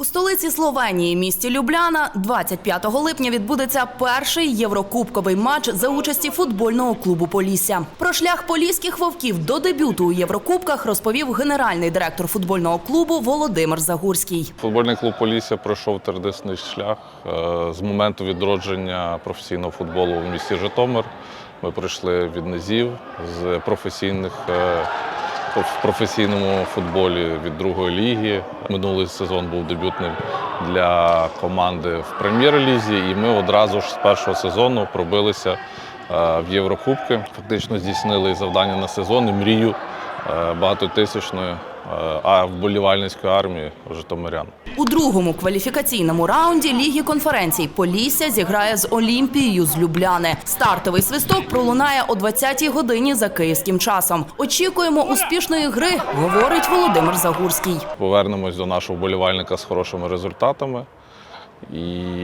У столиці Словенії, місті Любляна, 25 липня відбудеться перший єврокубковий матч за участі футбольного клубу Полісся. Про шлях поліських вовків до дебюту у Єврокубках розповів генеральний директор футбольного клубу Володимир Загурський. Футбольний клуб Полісся пройшов традиційний шлях е, з моменту відродження професійного футболу в місті Житомир. Ми прийшли від низів з професійних е, в професійному футболі від другої ліги. Минулий сезон був дебютним для команди в прем'єр-лізі, і ми одразу ж з першого сезону пробилися е, в Єврокубки. Фактично здійснили завдання на сезон і мрію е, багатотисячної е, а вболівальницької армії Житомирян. У другому кваліфікаційному раунді Ліги конференцій Полісся зіграє з Олімпією з Любляни. Стартовий свисток пролунає о 20-й годині за київським часом. Очікуємо успішної гри, говорить Володимир Загурський. Повернемось до нашого болівальника з хорошими результатами. І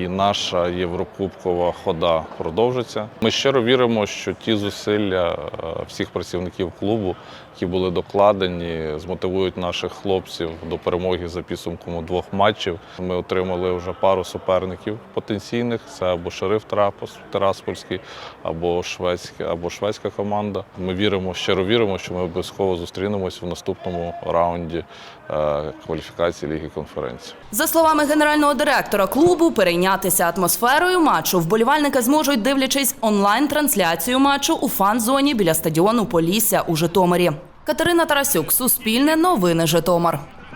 наша єврокубкова хода продовжиться. Ми щиро віримо, що ті зусилля е, всіх працівників клубу, які були докладені, змотивують наших хлопців до перемоги за підсумком двох матчів. Ми отримали вже пару суперників потенційних. Це або Шериф Трапос, Тераспольський, або шведська, або шведська команда. Ми віримо, щиро віримо, що ми обов'язково зустрінемось в наступному раунді е, кваліфікації Ліги конференцій. За словами генерального директора клубу, перейнятися атмосферою матчу вболівальники зможуть, дивлячись онлайн-трансляцію матчу у фан-зоні біля стадіону Полісся у Житомирі. Катерина Тарасюк, Суспільне новини Житомир.